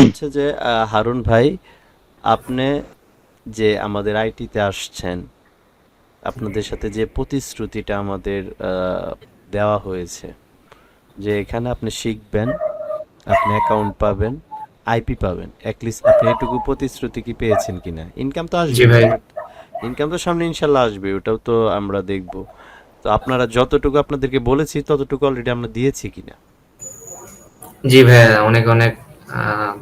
হচ্ছে যে হারুন ভাই আপনি যে আমাদের আইটিতে আসছেন আপনাদের সাথে যে প্রতিশ্রুতিটা আমাদের দেওয়া হয়েছে যে এখানে আপনি শিখবেন আপনি অ্যাকাউন্ট পাবেন আইপি পাবেন অ্যাটলিস্ট আপনি এটুকু প্রতিশ্রুতি কি পেয়েছেন কিনা? ইনকাম তো আসবে ভাই। ইনকাম তো সামনে ইনশাল্লাহ আসবে ওটাও তো আমরা দেখব। তো আপনারা যতটুকু আপনাদেরকে বলেছি ততটুকু অলরেডি আমরা দিয়েছি কিনা? জি ভাইয়া অনেক অনেক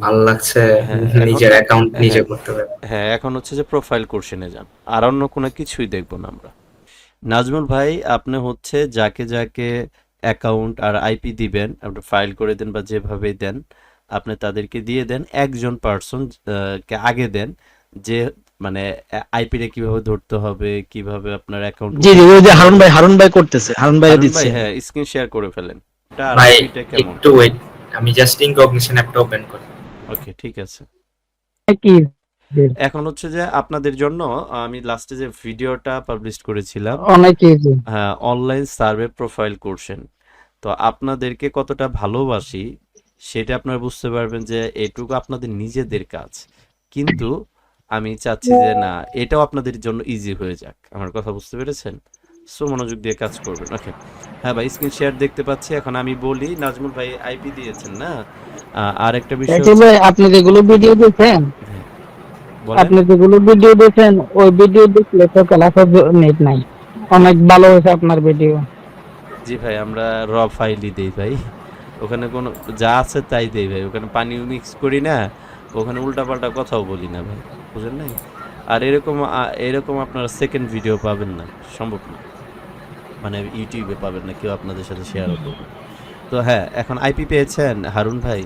ভালো লাগছে হ্যাঁ, এখন- নিজের অ্যাকাউন্ট নিজে হ্যাঁ। করতে পারে হ্যাঁ এখন হচ্ছে যে প্রোফাইল যান। আর অন্য কোনো কিছুই দেখব না আমরা। নাজমুল ভাই আপনি হচ্ছে যাকে যাকে অ্যাকাউন্ট আর আইপি দিবেন আপনি ফাইল করে দেন বা যেভাবে দেন আপনি তাদেরকে দিয়ে দেন। একজন পার্সন কে আগে দেন যে মানে আইপি আইপিটা কীভাবে ধরতে হবে কীভাবে আপনার অ্যাকাউন্ট জি জি ওই যে হারুন ভাই হারুন ভাই করতেছে হারুন ভাই দিচ্ছে। হ্যাঁ স্ক্রিন শেয়ার করে ফেলেন। এটা কেমন? একটু ওয়েট আমি জাস্ট ইনকগনিশন অ্যাপটা ওপেন করি। ওকে ঠিক আছে। কি এখন হচ্ছে যে আপনাদের জন্য আমি লাস্টে যে ভিডিওটা পাবলিশ করেছিলাম অনেক ইজি হ্যাঁ অনলাইন সার্ভে প্রোফাইল করছেন তো আপনাদেরকে কতটা ভালোবাসি সেটা আপনারা বুঝতে পারবেন যে এটুকু আপনাদের নিজেদের কাজ। কিন্তু আমি চাচ্ছি যে না এটাও আপনাদের জন্য ইজি হয়ে যাক। আমার কথা বুঝতে পেরেছেন? সো মনোযোগ দিয়ে কাজ করবেন ওকে হ্যাঁ ভাই স্ক্রিন শেয়ার দেখতে পাচ্ছি এখন আমি বলি নাজমুল ভাই আইপি দিয়েছেন না? আর একটা বিষয় ভাই আপনি যেগুলো ভিডিও বলেন। আপনি যেগুলো ভিডিও দেখেন ওই ভিডিও দেখলে তো ক্লাসে নেট নাই। অনেক ভালো হয়েছে আপনার ভিডিও জি ভাই আমরা র ফাইলই দেই ভাই। ওখানে কোনো যা আছে তাই দেই ভাই। ওখানে পানি মিক্স করি না ওখানে উল্টাপাল্টা কথাও বলি না ভাই। বুঝেন নাই? আর এরকম এরকম আপনারা সেকেন্ড ভিডিও পাবেন না সম্ভব না। মানে ইউটিউবে পাবেন না কেউ আপনাদের সাথে শেয়ারও করবে তো হ্যাঁ এখন আইপি পেয়েছেন হারুন ভাই?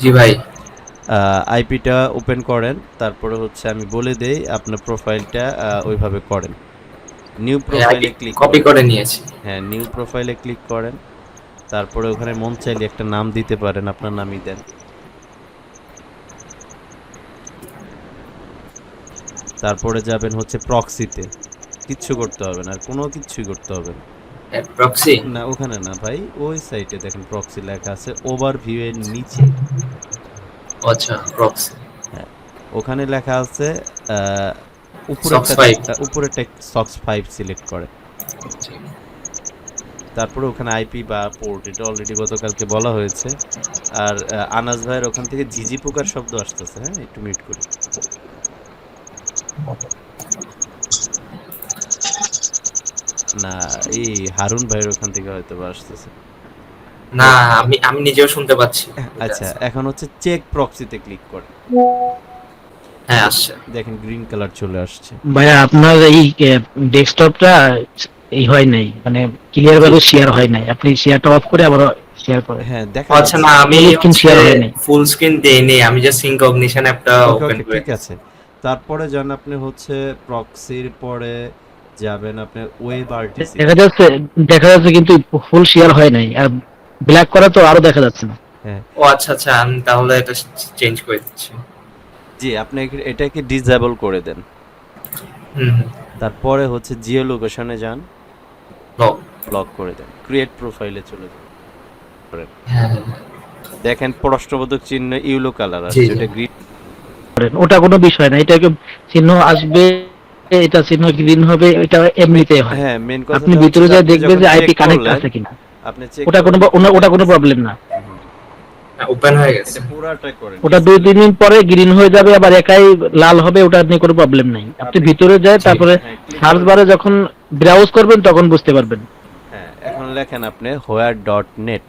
জি ভাই। আইপিটা ওপেন করেন তারপরে হচ্ছে আমি বলে দেই আপনার প্রোফাইলটা ওইভাবে করেন। নিউ প্রোফাইলে ক্লিক কপি করে নিয়েছি। হ্যাঁ নিউ প্রোফাইলে ক্লিক করেন তারপরে ওখানে মন চাইলে একটা নাম দিতে পারেন আপনার নামই দেন। তারপরে যাবেন হচ্ছে প্রক্সিতে কিচ্ছু করতে হবে না আর কোনো কিছুই করতে হবে না। প্রক্সি না ওখানে না ভাই ওই সাইটে দেখেন প্রক্সি লেখা আছে ওভারভিউ এর নিচে। আচ্ছা প্রক্সি ওখানে লেখা আছে উপরে। উপরে সক্স ফাইভ সিলেক্ট করে। তারপরে ওখানে আইপি বা পোর্ট এটা অলরেডি গতকালকে বলা হয়েছে। আর আনাস ভাইয়ের ওখান থেকে ঝিঝি পোকার শব্দ আসতেছে হ্যাঁ একটু মিট করি। না এই হারুন ভাইয়ের ওখান থেকে হয়তো বা আসতেছে। না আমি আমি নিজেও শুনতে পাচ্ছি। আচ্ছা এখন হচ্ছে চেক প্রক্সিতে ক্লিক করে হ্যাঁ আসছে। দেখেন গ্রিন কালার চলে আসছে। ভাইয়া আপনার এই ডেস্কটপটা এই হয় নাই মানে ক্লিয়ার ভাবে শেয়ার হয় নাই। আপনি শেয়ারটা অফ করে আবার শেয়ার করেন। হ্যাঁ দেখা আচ্ছা না আমি Full screen share হয়নি। ফুল স্ক্রিন দেইনি আমি জাস্ট ইনকগনিশন অ্যাপটা ওপেন করে। ঠিক আছে। তারপরে যান আপনি হচ্ছে প্রক্সির পরে যাবেন আপনি ওয়েব আরটিসি দেখা যাচ্ছে দেখা যাচ্ছে কিন্তু ফুল শেয়ার হয় নাই। আর ব্ল্যাক করা তো আরও দেখা যাচ্ছে না। হ্যাঁ। ও আচ্ছা আচ্ছা আমি তাহলে এটা চেঞ্জ করে দিচ্ছি। জি আপনি এটাকে ডিসেবল করে দেন। তারপরে হচ্ছে জিও লোকেশনে যান। লক ব্লক করে দেন। ক্রিয়েট প্রোফাইলে চলে যান। হ্যাঁ হ্যাঁ। দেখেন প্রশ্নবোধক চিহ্ন ইউলো কালার আছে। এটা গ্রিন করেন ওটা কোনো বিষয় না এটাকে চিহ্ন আসবে এটা চিহ্ন গ্রিন হবে এটা এমনিতে হয়। হ্যাঁ মেন কথা আপনি ভিতরে যা দেখবেন যে আইপি কানেক্ট আছে কিনা। আপনি চেক ওটা কোনো ওটা কোনো প্রবলেম না। হ্যাঁ ওপেন হয়ে গেছে। এটা পুরাটা করেন ওটা দুই তিন দিন পরে গ্রিন হয়ে যাবে আবার একাই লাল হবে ওটা নিয়ে কোনো প্রবলেম নাই। আপনি ভিতরে যায় তারপরে হ্যাঁ, সার্চ বারে যখন ব্রাউজ করবেন তখন বুঝতে পারবেন। হ্যাঁ এখন লেখেন আপনি হোয়ার ডট নেট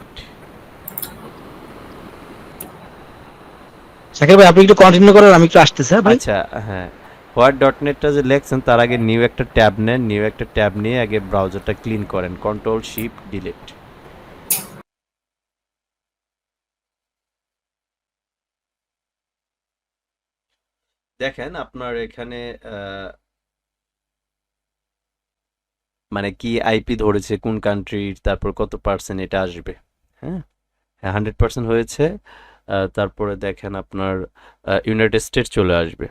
সাকিব ভাই আপনি একটু কন্টিনিউ করেন আমি একটু আসতেছি হ্যাঁ ভাই? আচ্ছা হ্যাঁ। হোয়াট ডট নেটটা যে লেখছেন, তার আগে নিউ একটা ট্যাব নেন নিউ একটা ট্যাব নিয়ে আগে ব্রাউজারটা ক্লিন করেন। কন্ট্রোল শিপ ডিলিট দেখেন, আপনার এখানে মানে কি আইপি ধরেছে, কোন কান্ট্রির তারপর কত পার্সেন্ট এটা আসবে। হ্যাঁ? হ্যাঁ হান্ড্রেড পার্সেন্ট হয়েছে। তারপরে দেখেন আপনার ইউনাইটেড স্টেট চলে আসবে।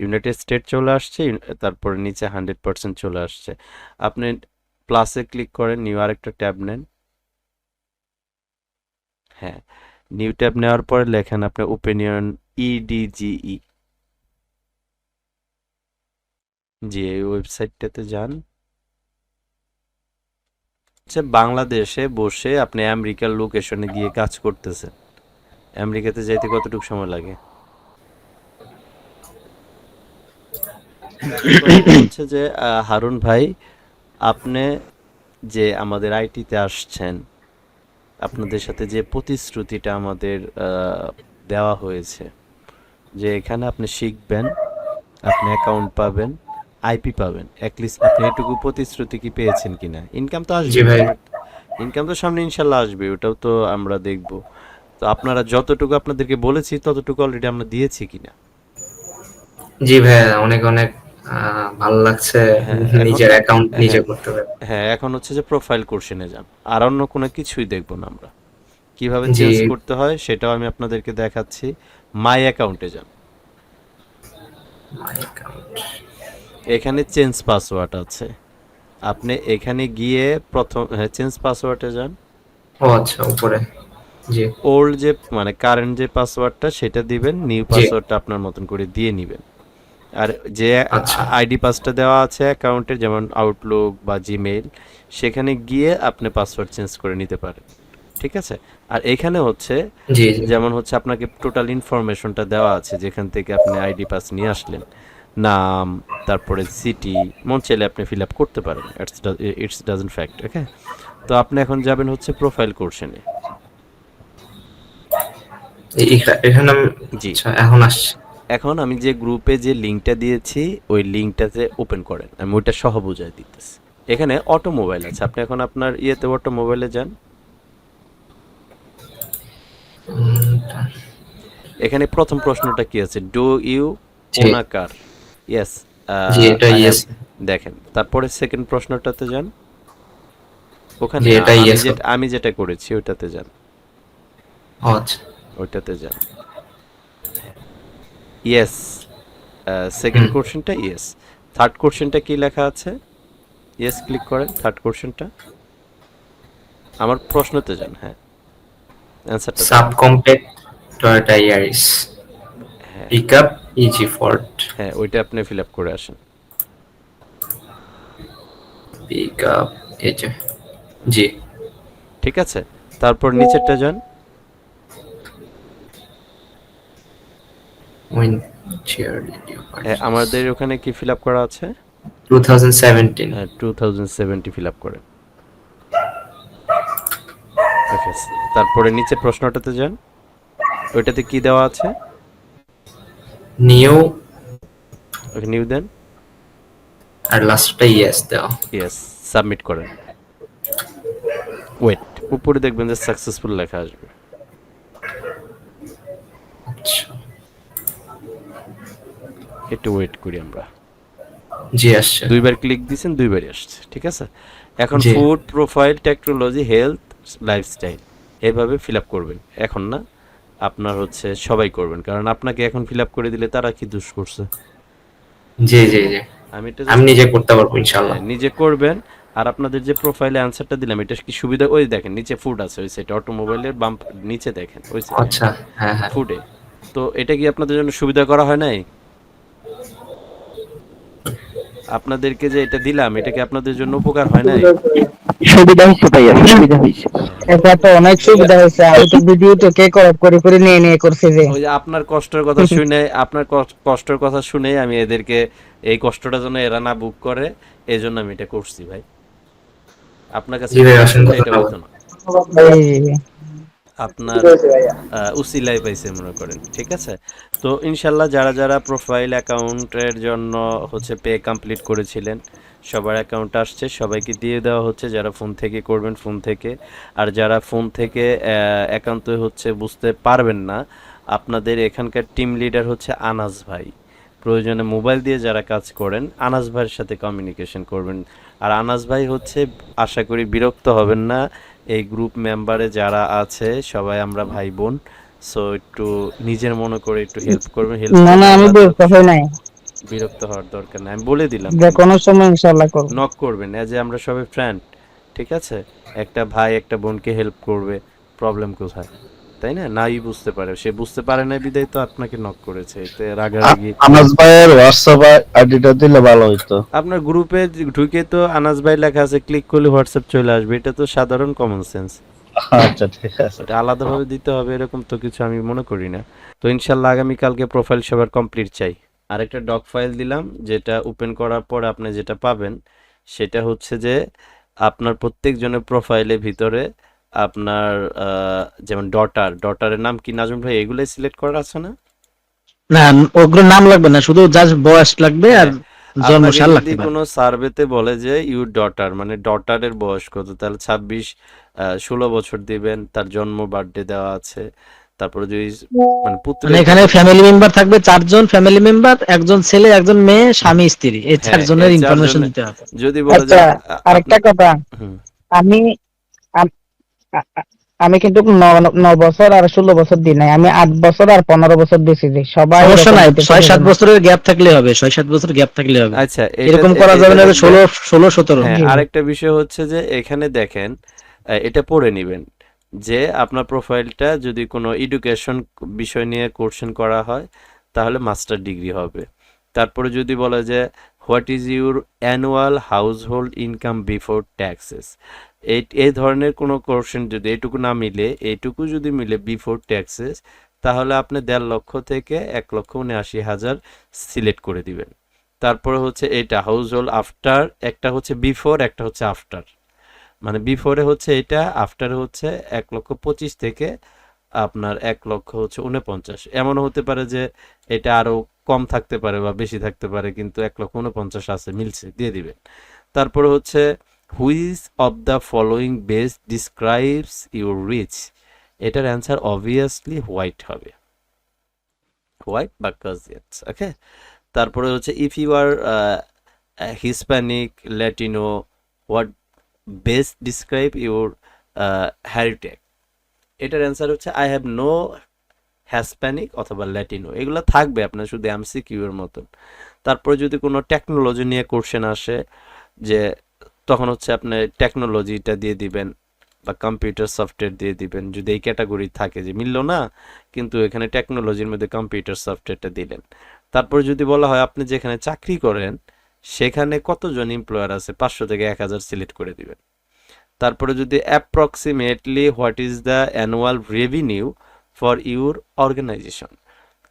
ইউনাইটেড স্টেট চলে আসছে তারপরে নিচে হান্ড্রেড পার্সেন্ট চলে আসছে। আপনি প্লাসে ক্লিক করেন নিউ আরেকটা ট্যাব নেন। হ্যাঁ নিউ ট্যাব নেওয়ার পরে লেখেন আপনার ওপিনিয়ন ইডিজিই জি, এই ওয়েবসাইটটাতে যান। হচ্ছে বাংলাদেশে বসে আপনি আমেরিকার লোকেশনে গিয়ে কাজ করতেছেন। আমেরিকাতে যাইতে কতটুকু সময় লাগে? হচ্ছে যে হারুন ভাই আপনি যে আমাদের আইটিতে আসছেন আপনাদের সাথে যে প্রতিশ্রুতিটা আমাদের দেওয়া হয়েছে যে এখানে আপনি শিখবেন আপনি অ্যাকাউন্ট পাবেন আইপি পাবেন অ্যাটলিস্ট আপনি এটুকু প্রতিশ্রুতি কি পেয়েছেন কিনা? ইনকাম তো আসবে। ভাই। ইনকাম তো সামনে ইনশাল্লাহ আসবে ওটাও তো আমরা দেখব। তো আপনারা যতটুকু আপনাদেরকে বলেছি ততটুকু অলরেডি আমরা দিয়েছি কিনা? জি ভাইয়া অনেক অনেক ভালো লাগছে হ্যাঁ, নিজের অ্যাকাউন্ট নিজে হ্যাঁ। করতে পারে হ্যাঁ এখন হচ্ছে যে প্রোফাইল কোর্শনে যান। আর অন্য কোনো কিছুই দেখব না আমরা। কীভাবে চেঞ্জ করতে হয় সেটাও আমি আপনাদেরকে দেখাচ্ছি। মাই অ্যাকাউন্টে যান। এখানে চেঞ্জ পাসওয়ার্ড আছে। আপনি এখানে গিয়ে প্রথম হ্যাঁ চেঞ্জ পাসওয়ার্ডে যান। ও আচ্ছা উপরে। জি। ওল্ড যে মানে কারেন্ট যে পাসওয়ার্ডটা সেটা দিবেন নিউ পাসওয়ার্ডটা আপনার মতন করে দিয়ে নেবেন। আর যে আচ্ছা। আইডি পাসটা দেওয়া আছে অ্যাকাউন্টের যেমন আউটলুক বা জিমেইল সেখানে গিয়ে আপনি পাসওয়ার্ড চেঞ্জ করে নিতে পারেন। ঠিক আছে? আর এখানে হচ্ছে যেমন হচ্ছে আপনাকে টোটাল ইনফরমেশনটা দেওয়া আছে যেখান থেকে আপনি আইডি পাস নিয়ে আসলেন। নাম তারপরে সিটি মন চাইলে আপনি ফিল আপ করতে পারেন। It's it's doesn't fact okay তো আপনি এখন যাবেন হচ্ছে প্রোফাইল কোর্শনে এখানে জি। আচ্ছা এখন আসছে। এখন আমি যে গ্রুপে যে লিঙ্কটা দিয়েছি ওই লিঙ্কটাতে ওপেন করেন। আমি ওইটা সহ বুঝাই দিতেছি। এখানে অটোমোবাইল আছে। আপনি এখন আপনার ইয়েতে অটোমোবাইলে যান। এখানে প্রথম প্রশ্নটা কি আছে? ডু ইউ জি। ওন আ কার ইয়েস এটা yes। দেখেন তারপরে সেকেন্ড প্রশ্নটাতে যান। ওখানে আমি যেটা আমি যেটা করেছি ওইটাতে যান। আচ্ছা। ওইটাতে যান। ইয়েস সেকেন্ড কোশ্চেনটা ইয়েস থার্ড কোশ্চেনটা কি লেখা আছে? ইয়েস ক্লিক করেন থার্ড কোশ্চেনটা আমার প্রশ্নতে যান হ্যাঁ। অ্যান্সারটা subcompact Toyota Yaris pickup eg Ford হ্যাঁ ওইটা আপনি ফিল আপ করে আসেন। পিকআপ এই যে জি। ঠিক আছে? তারপর নিচেরটা যান। আমাদের ওখানে কি ফিল আপ করা আছে? 2017 হ্যাঁ two thousand seventy fill up করেন তারপরে নিচে প্রশ্নটাতে যান। ওইটাতে কি দেওয়া আছে? নিউ নিউ দেন আর লাস্টটা ইয়েস দাও ইয়েস সাবমিট করেন ওয়েট উপরে দেখবেন যে সাকসেসফুল লেখা আসবে। আচ্ছা। একটু ওয়েট করি আমরা। জি আসছে। দুইবার ক্লিক দিয়েছেন দুইবারই আসছে ঠিক আছে? এখন food profile technology health lifestyle এভাবে ফিল আপ করবেন। এখন না আপনার হচ্ছে সবাই করবেন কারণ আপনাকে এখন ফিল আপ করে দিলে তারা কি দুষ করছে? জি জি জি। আমি এটা আমি নিজে করতে পারব ইনশাআল্লাহ। হ্যাঁ, নিজে করবেন আর আপনাদের যে প্রোফাইলে অ্যান্সারটা দিলাম এটা কি সুবিধা? ওই দেখেন নিচে ফুড আছে ওই সাইডে অটোমোবাইলের বাম নিচে দেখেন ওই সাইডে আচ্ছা হ্যাঁ হ্যাঁ। ফুডে তো এটা কি আপনাদের জন্য সুবিধা করা হয় নাই? আপনাদেরকে যে এটা দিলাম এটা কি আপনাদের জন্য উপকার হয় নাই? সুবিধা হচ্ছে ভাইয়া সুবিধা হয়েছে। এটা তো অনেক সুবিধা হয়েছে। আমি তো ভিডিও তো কে করে করে করে নিয়ে নিয়ে করছি যে। ওই যে আপনার কষ্টের কথা শুনে আপনার কষ্টের কথা শুনে আমি এদেরকে এই কষ্টটা যেন এরা না বুক করে এই জন্য আমি এটা করছি ভাই। আপনার কাছে জি ভাই, এটা অসংখ্য হতো ধন্যবাদ। না। আপনার উসিলাই পাইছে মনে করেন ঠিক আছে? তো ইনশাল্লাহ যারা যারা প্রোফাইল অ্যাকাউন্টের জন্য হচ্ছে পে কমপ্লিট করেছিলেন সবার অ্যাকাউন্ট আসছে সবাইকে দিয়ে দেওয়া হচ্ছে যারা ফোন থেকে করবেন ফোন থেকে। আর যারা ফোন থেকে একান্ত হচ্ছে বুঝতে পারবেন না আপনাদের এখানকার টিম লিডার হচ্ছে আনাস ভাই। প্রয়োজনে মোবাইল দিয়ে যারা কাজ করেন আনাস ভাইয়ের সাথে কমিউনিকেশন করবেন। আর আনাস ভাই হচ্ছে আশা করি বিরক্ত হবেন না এই গ্রুপ মেম্বারে যারা আছে সবাই আমরা ভাই বোন সো একটু নিজের মনে করে একটু হেল্প করবে হেল্প না না আমি বিরক্ত হই নাই। বিরক্ত হওয়ার দরকার নাই। আমি বলে দিলাম। যে কোনো সময় ইনশাআল্লাহ করব। নক করবেন এজ আমরা সবাই ফ্রেন্ড ঠিক আছে? একটা ভাই একটা বোনকে হেল্প করবে প্রবলেম কোথায়? তাই না? নাই বুঝতে পারে। সে বুঝতে পারে না বিদায় তো আপনাকে নক করেছে। এতে রাগারাগি। আনাস ভাইয়ের হোয়াটসঅ্যাপ আইডিটা দিলে ভালো হইতো। আপনার গ্রুপে ঢুকে তো আনাস ভাই লেখা আছে ক্লিক করলে হোয়াটসঅ্যাপ চলে আসবে। এটা তো সাধারণ কমন সেন্স আচ্ছা ঠিক আছে। এটা আলাদাভাবে দিতে হবে এরকম তো কিছু আমি মনে করি না। তো ইনশাল্লাহ আগামীকালকে প্রোফাইল সবার কমপ্লিট চাই। আরেকটা ডক ফাইল দিলাম যেটা ওপেন করার পর আপনি যেটা পাবেন সেটা হচ্ছে যে আপনার প্রত্যেকজনের প্রোফাইলের ভিতরে আপনার আহ, যেমন ডটার ডটারের নাম কি নাজমুল ভাই এগুলোই সিলেক্ট করা আছে না? না ওগুলো নাম লাগবে না শুধু জাস্ট বয়স লাগবে আর জন্ম আপনাকে সাল লাগতে কোনো সার্ভেতে বলে যে ইউ ডটার মানে ডটারের বয়স কত তাহলে ছাব্বিশ ষোলো বছর দিবেন তার জন্ম বার্থডে দেওয়া আছে তারপরে যদি মানে পুত্র মানে এখানে ফ্যামিলি মেম্বার থাকবে চারজন ফ্যামিলি মেম্বার একজন ছেলে একজন মেয়ে স্বামী স্ত্রী এই চারজনের এই ইনফরমেশন দিতে হবে। যদি বলে আচ্ছা আরেকটা কথা। আমি আম- কিন্তু ন- ন বছর আর ষোলো বছর দিই নাই। আমি আট বছর আর পনেরো বছর দিয়েছি যে সবাই সমস্যা নাই। ছয় সাত বছরের গ্যাপ থাকলে হবে ছয় সাত বছর গ্যাপ থাকলে হবে। আচ্ছা এরকম করা যাবে না ষোলো ষোলো সতেরো। হ্যাঁ। আরেকটা বিষয় হচ্ছে যে এখানে দেখেন এটা পড়ে নিবেন যে আপনার প্রোফাইলটা যদি কোনো এডুকেশন বিষয় নিয়ে কোশ্চেন করা হয় তাহলে মাস্টার ডিগ্রি হবে। তারপরে যদি বলা যে what is your annual household income before taxes এই এই ধরনের কোনো কোশ্চেন যদি এটুকু না মিলে এইটুকু যদি মিলে বিফোর ট্যাক্সেস তাহলে আপনি দেড় লক্ষ থেকে এক লক্ষ উনআশি হাজার সিলেক্ট করে দিবেন। তারপরে হচ্ছে এটা হাউস হোল্ড আফটার একটা হচ্ছে বিফোর একটা হচ্ছে আফটার মানে বিফোরে হচ্ছে এটা আফটারে হচ্ছে এক লক্ষ পঁচিশ থেকে আপনার এক লক্ষ হচ্ছে উনপঞ্চাশ এমনও হতে পারে যে এটা আরও কম থাকতে পারে বা বেশি থাকতে পারে, কিন্তু এক লক্ষ উনপঞ্চাশ আছে, মিলছে, দিয়ে দিবেন। তারপরে হচ্ছে which of the following best describes your race এটার অ্যান্সার অবভিয়াসলি হোয়াইট হবে। হোয়াইট বা কাজিয়ান্স ওকে তারপরে হচ্ছে if you are Hispanic Latino what best describe your heritage এটার অ্যান্সার হচ্ছে আই হ্যাভ নো হ্যাসপ্যানিক অথবা ল্যাটিনো এগুলো থাকবে আপনার শুধু এমসিকিউ এর মতন। তারপরে যদি কোনো টেকনোলজি নিয়ে কোশ্চেন আসে, যে তখন হচ্ছে আপনি টেকনোলজিটা দিয়ে দিবেন বা কম্পিউটার সফটওয়্যার দিয়ে দিবেন, যদি এই ক্যাটাগরি থাকে যে মিললো না, কিন্তু এখানে টেকনোলজির মধ্যে কম্পিউটার সফটওয়্যারটা দিলেন। তারপর যদি বলা হয়, আপনি যেখানে চাকরি করেন, সেখানে কতজন এমপ্লয়ার আছে? পাঁচশো থেকে এক হাজার সিলেক্ট করে দিবেন। তারপরে যদি approximately what is the annual revenue for your organisation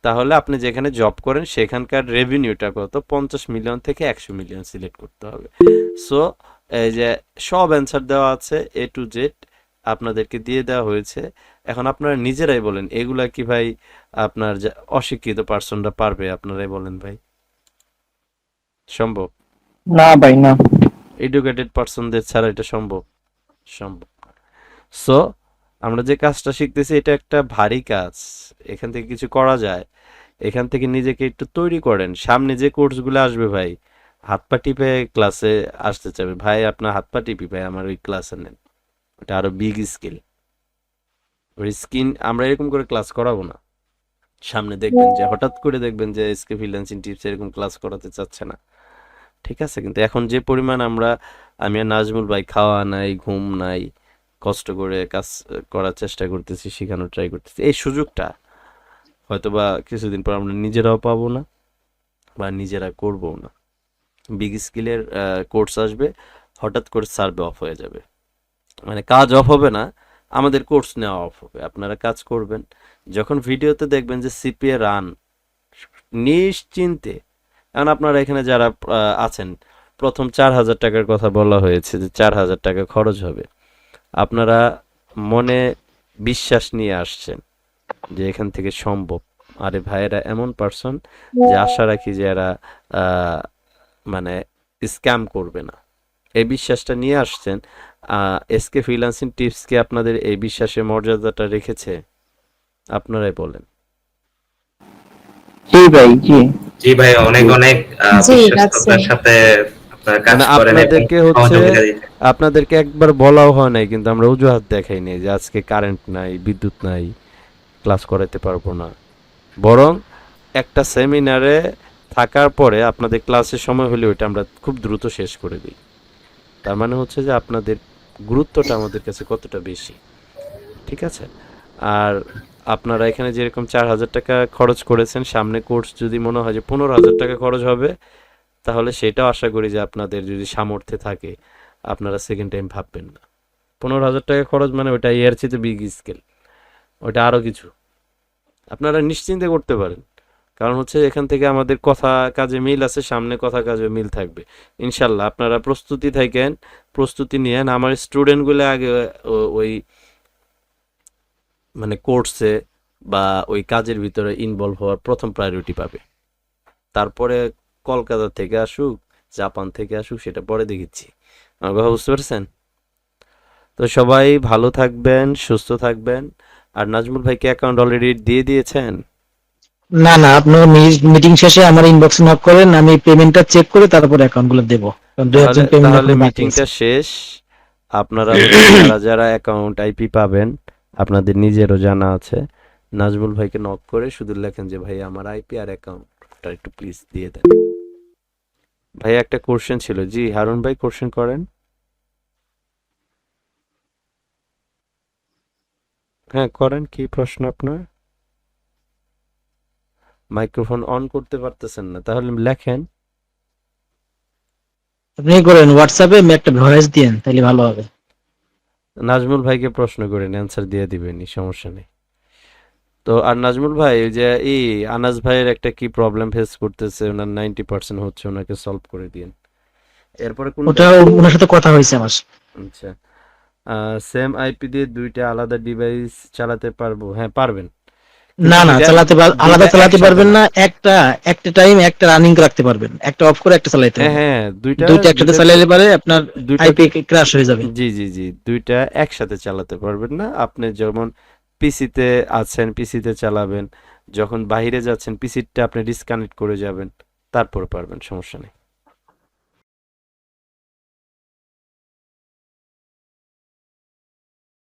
তাহলে আপনি যেখানে জব করেন সেখানকার রেভিনিউটা কত? পঞ্চাশ মিলিয়ন থেকে একশো মিলিয়ন সিলেক্ট করতে হবে। সো এই যে সব অ্যান্সার দেওয়া আছে এ টু জেড আপনাদেরকে দিয়ে দেওয়া হয়েছে। এখন আপনারা নিজেরাই বলেন এগুলা কি ভাই আপনার যে অশিক্ষিত পার্সনরা পারবে? আপনারাই বলেন ভাই। সম্ভব? না ভাই না। এডুকেটেড পার্সনদের ছাড়া এটা সম্ভব? সম্ভব। সো আমরা যে কাজটা শিখতেছি এটা একটা ভারী কাজ। এখান থেকে কিছু করা যায়। এখান থেকে নিজেকে একটু তৈরি করেন। সামনে যে কোর্সগুলো আসবে ভাই হাত পা টিপে ক্লাসে আসতে চাবে। ভাই আপনার হাত পা টিপি ভাই আমার ওই ক্লাসে নেন। ওটা আরও বিগ স্কিল ওই স্কিন আমরা এরকম করে ক্লাস করাবো না। সামনে দেখবেন যে হঠাৎ করে দেখবেন যে এসকে ফ্রিল্যান্সিং টিপস এরকম ক্লাস করাতে চাচ্ছে না। ঠিক আছে, কিন্তু এখন যে পরিমাণ আমরা, আমি আর নাজমুল ভাই খাওয়া নাই, ঘুম নাই, কষ্ট করে কাজ করার চেষ্টা করতেছি, শেখানোর ট্রাই করতেছি, এই সুযোগটা হয়তো হয়তোবা কিছুদিন পর আমরা নিজেরাও পাবো না বা নিজেরা করব না। বিগ স্কিলের কোর্স আসবে, হঠাৎ করে সার্ভে অফ হয়ে যাবে। মানে কাজ অফ হবে না, আমাদের কোর্স নেওয়া অফ হবে, আপনারা কাজ করবেন। যখন ভিডিওতে দেখবেন যে সিপিএ রান নিশ্চিন্তে এখন আপনারা এখানে যারা আছেন, প্রথম চার হাজার টাকার কথা বলা হয়েছে যে চার হাজার টাকা খরচ হবে। আপনারা মনে বিশ্বাস নিয়ে আসছেন যে এখান থেকে সম্ভব। আরে ভাইয়েরা, এমন পার্সন যে আশা রাখি যে এরা মানে স্ক্যাম করবে না। এই বিশ্বাসটা নিয়ে আসছেন এসকে ফ্রিল্যান্সিং টিপস কি আপনাদের এই বিশ্বাসের মর্যাদাটা রেখেছে? আপনারাই বলেন। জি ভাই, জি। জি ভাই অনেক অনেক বিশ্বস্ততার সাথে আপনারা কাজ মানে আপনাদেরকে হচ্ছে- আপনাদেরকে একবার বলাও হয় নাই কিন্তু আমরা অজুহাত দেখাই নাই যে আজকে কারেন্ট নাই বিদ্যুৎ নাই ক্লাস করাতে পারব না। বরং একটা সেমিনারে থাকার পরে আপনাদের ক্লাসের সময় হলে ওইটা আমরা খুব দ্রুত শেষ করে দিই। তার মানে হচ্ছে যে আপনাদের গুরুত্বটা আমাদের কাছে কতটা বেশি ঠিক আছে? আর আপনারা এখানে যেরকম চার হাজার টাকা খরচ করেছেন, সামনে কোর্স যদি মনে হয় যে পনেরো হাজার টাকা খরচ হবে, তাহলে সেটাও আশা করি যে আপনাদের যদি সামর্থ্যে থাকে, আপনারা সেকেন্ড টাইম ভাববেন না। পনেরো হাজার টাকা খরচ মানে ওটা এর চেয়ে বিগ স্কেল ওটা আরও কিছু। আপনারা নিশ্চিন্তে করতে পারেন, কারণ হচ্ছে এখান থেকে আমাদের কথা কাজে মিল আছে, সামনে কথা কাজে মিল থাকবে। ইনশাল্লাহ, আপনারা প্রস্তুতি থাকেন, প্রস্তুতি নিয়েন। আমার স্টুডেন্টগুলো আগে ওই মানে কোর্সে বা ওই কাজের ভিতরে ইনভলভ হওয়ার প্রথম প্রায়োরিটি পাবে। তারপরে কলকাতা থেকে আসুক জাপান থেকে আসুক সেটা পরে দেখেছি। আমার কথা বুঝতে পারছেন? তো সবাই ভালো থাকবেন সুস্থ থাকবেন। আর নাজমুল ভাইকে অ্যাকাউন্ট অলরেডি দিয়ে দিয়েছেন? না না আপনার মিটিং শেষে আমার ইনবক্স নক করেন আমি পেমেন্টটা চেক করে তারপরে অ্যাকাউন্টগুলো দেবো। কারণ দুই তাহলে একজন পেমেন্ট তাহলে মিটিংটা শেষ। আপনারা যারা যারা অ্যাকাউন্ট আইপি পাবেন আপনাদের নিজেরও জানা আছে। নাজমুল ভাইকে নক করে শুধু লেখেন যে ভাই আমার আইপি আর অ্যাকাউন্টটা একটু প্লিজ দিয়ে দেন। ভাই একটা কোশ্চেন ছিল। জি, হারুন ভাই কোশ্চেন করেন। হ্যাঁ করেন, কি প্রশ্ন আপনার? মাইক্রোফোন অন করতে পারতেছেন না, তাহলে লেখেন। আপনি করেন হোয়াটসঅ্যাপে একটা ভয়েস দিয়েন তাহলে ভালো হবে। নাজমুল ভাইকে প্রশ্ন করেন অ্যান্সার দিয়ে দিবেনি সমস্যা নেই। তো আর নাজমুল ভাই ওই যে এই আনাজ ভাইয়ের একটা কি প্রবলেম ফেস করতেছে ওনার নাইনটি পার্সেন্ট হচ্ছে ওনাকে সলভ করে দিন এরপরে কোন ওটা ওনার সাথে কথা হয়েছে আমার। আচ্ছা। সেম আইপি দিয়ে দুইটা আলাদা ডিভাইস চালাতে পারব। হ্যাঁ পারবেন। না না চালাতে আলাদা চালাতে পারবেন না। একটা একটা টাইম একটা রানিং রাখতে পারবেন একটা অফ করে একটা চালাতে হ্যাঁ হ্যাঁ দুইটা দুইটা একসাথে পারে আপনার আইপি ক্র্যাশ হয়ে যাবে। জি জি জি দুইটা একসাথে চালাতে পারবেন না। আপনি যেমন পিসিতে আছেন পিসিতে চালাবেন যখন বাইরে যাচ্ছেন পিসিটা আপনি ডিসকানেক্ট করে যাবেন তারপর পারবেন সমস্যা নেই।